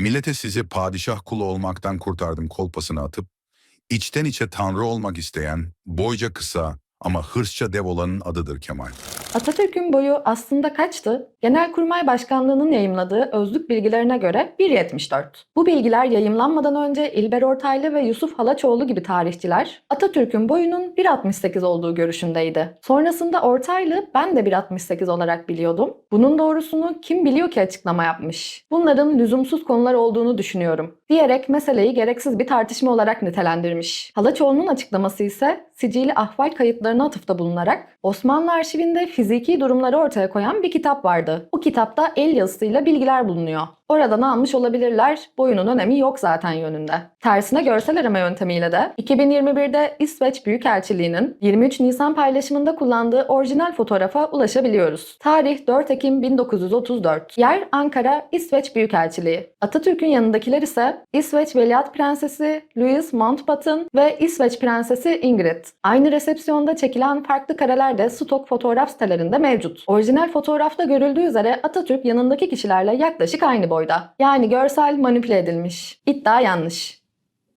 Millete sizi padişah kulu olmaktan kurtardım kolpasını atıp, içten içe tanrı olmak isteyen, boyca kısa ama hırsça dev olanın adıdır Kemal. Atatürk'ün boyu aslında kaçtı? Genelkurmay Başkanlığı'nın yayımladığı özlük bilgilerine göre 1.74. Bu bilgiler yayımlanmadan önce İlber Ortaylı ve Yusuf Halaçoğlu gibi tarihçiler Atatürk'ün boyunun 1.68 olduğu görüşündeydi. Sonrasında Ortaylı ben de 1.68 olarak biliyordum. Bunun doğrusunu kim biliyor ki açıklama yapmış. Bunların lüzumsuz konular olduğunu düşünüyorum. Diyerek meseleyi gereksiz bir tartışma olarak nitelendirmiş. Halaçoğlu'nun açıklaması ise sicili ahval kayıtlarına atıfta bulunarak Osmanlı arşivinde fiziki durumları ortaya koyan bir kitap vardı. Bu kitapta el yazısıyla bilgiler bulunuyor. Oradan almış olabilirler, boyunun önemi yok zaten yönünde. Tersine görsel arama yöntemiyle de 2021'de İsveç Büyükelçiliği'nin 23 Nisan paylaşımında kullandığı orijinal fotoğrafa ulaşabiliyoruz. Tarih 4 Ekim 1934. Yer Ankara İsveç Büyükelçiliği. Atatürk'ün yanındakiler ise İsveç Veliaht Prensesi Louise Mountbatten ve İsveç Prensesi Ingrid. Aynı resepsiyonda çekilen farklı kareler de stok fotoğraf sitelerinde mevcut. Orijinal fotoğrafta görüldüğü üzere Atatürk yanındaki kişilerle yaklaşık aynı boyda. Yani görsel manipüle edilmiş. İddia yanlış.